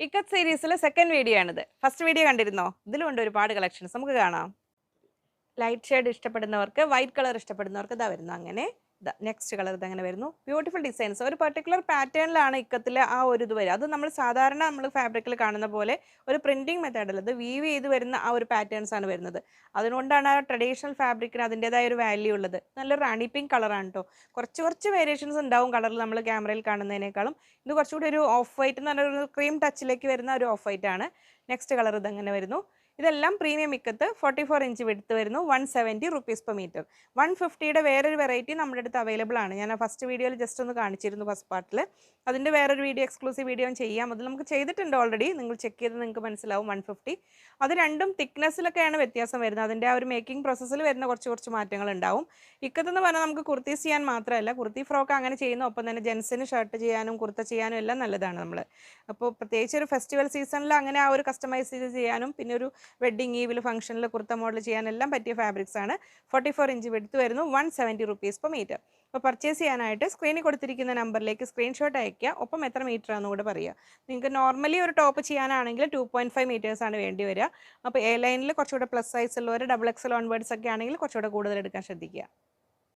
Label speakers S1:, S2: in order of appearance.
S1: ഇക്കത്ത് സീരീസിലെ second video ആണിത്. First video കണ്ടിരുന്നോ? ഇതിലുണ്ട് ഒരുപാട് കളക്ഷൻസ് നമുക്ക് കാണാം. ലൈറ്റ് ഷെയ്ഡ് ഇഷ്ടപ്പെടുന്നവർക്ക് വൈറ്റ് കളർ ഇഷ്ടപ്പെടുന്നവർക്ക് ഇതാ വരുന്നു അങ്ങനെ നെക്സ്റ്റ് കളർ ഇത് അങ്ങനെ വരുന്നു. ബ്യൂട്ടിഫുൾ ഡിസൈൻസ് ഒരു പെർട്ടിക്കുലർ പാറ്റേണിലാണ് ഇക്കത്തിൽ ആ ഒരു ഇത് വരിക. അത് നമ്മൾ സാധാരണ നമ്മൾ ഫാബ്രിക്കിൽ കാണുന്ന പോലെ ഒരു പ്രിന്റിംഗ് മെത്തേഡിൽ അത് വീവ് ചെയ്ത് വരുന്ന ആ ഒരു പാറ്റേൺസ് ആണ് വരുന്നത്. അതുകൊണ്ടാണ് ആ ട്രഡീഷണൽ ഫാബ്രിക്കിന് അതിന്റെതായ ഒരു വാല്യൂ ഉള്ളത്. നല്ല റാണി പിങ്ക് കളറാണ് കേട്ടോ കുറച്ച് കുറച്ച് വേരിയേഷൻസ് ഉണ്ടാവും കളറിൽ നമ്മൾ ക്യാമറയിൽ കാണുന്നതിനേക്കാളും. ഇത് കുറച്ചുകൂടി ഒരു ഓഫ് വൈറ്റ് എന്ന് പറഞ്ഞ ക്രീം ടച്ചിലേക്ക് വരുന്ന ഒരു ഓഫ് വൈറ്റ് ആണ്. നെക്സ്റ്റ് കളർ ഇതങ്ങനെ വരുന്നു. ഇതെല്ലാം പ്രീമിയം മിക്കത്ത് ഫോർട്ടി ഫോർ ഇഞ്ച് വിടുത്ത് വരുന്നു one seventy rupees per metre one ഫിഫ്റ്റിയുടെ വേറൊരു വെറൈറ്റി നമ്മുടെ അടുത്ത് അവൈലബിൾ ആണ്. ഞാൻ ഫസ്റ്റ് വീഡിയോയിൽ ജസ്റ്റ് ഒന്ന് കാണിച്ചിരുന്നു ഫസ്റ്റ് പാർട്ടിൽ അതിന്റെ വേറൊരു വീഡിയോ എക്സ്ക്ലൂസീവ് വീഡിയോ ചെയ്യാം. അത് നമുക്ക് ചെയ്തിട്ടുണ്ട് ഓൾറെഡി നിങ്ങൾ ചെക്ക് ചെയ്ത് നിങ്ങൾക്ക് മനസ്സിലാവും വൺ ഫിഫ്റ്റി അത് രണ്ടും തിക്നെസ്സിലൊക്കെയാണ് വ്യത്യാസം വരുന്നത്. അതിന്റെ ആ ഒരു മേക്കിംഗ് പ്രോസസ്സിൽ വരുന്ന കുറച്ച് കുറച്ച് മാറ്റങ്ങൾ ഉണ്ടാവും. ഇക്കത്തെന്ന് പറഞ്ഞാൽ നമുക്ക് കുർത്തീസ് ചെയ്യാൻ മാത്രമല്ല കുർത്തി ഫ്രോക്ക് അങ്ങനെ ചെയ്യുന്ന ഒപ്പം തന്നെ ജെൻസിന് ഷർട്ട് ചെയ്യാനും കുർത്ത ചെയ്യാനും എല്ലാം നല്ലതാണ് നമ്മൾ അപ്പോൾ പ്രത്യേകിച്ച് ഒരു ഫെസ്റ്റിവൽ സീസണിൽ അങ്ങനെ ആ ഒരു കസ്റ്റമൈസ് ചെയ്ത് ചെയ്യാനും പിന്നെ ഒരു വെഡ്ഡിങ് ഈവിൽ ഫംഗ്ഷനിൽ കുർത്ത മോഡൽ ചെയ്യാനെല്ലാം പറ്റിയ ഫാബ്രിക്സ് ആണ്. ഫോർട്ടി ഫോർ ഇഞ്ച് വെടുത്ത് വരുന്നു one seventy rupees per metre. അപ്പോൾ പർച്ചേസ് ചെയ്യാനായിട്ട് സ്ക്രീനിൽ കൊടുത്തിരിക്കുന്ന നമ്പറിലേക്ക് സ്ക്രീൻഷോട്ട് അയക്കുക ഒപ്പം എത്ര മീറ്റർ ആണെന്ന് കൂടെ പറയുക. നിങ്ങൾക്ക് നോർമലി ഒരു ടോപ്പ് ചെയ്യാനാണെങ്കിൽ ടു പോയിന്റ് ഫൈവ് മീറ്റേഴ്സ് ആണ് വേണ്ടി വരിക. അപ്പോൾ എ ലൈനിൽ കുറച്ചുകൂടെ പ്ലസ് സൈസ് ഉള്ളവർ ഡബിൾ എക്സൽ ഓൺവേർഡ്സ് ഒക്കെ ആണെങ്കിൽ കുറച്ചുകൂടെ കൂടുതൽ എടുക്കാൻ ശ്രദ്ധിക്കുക.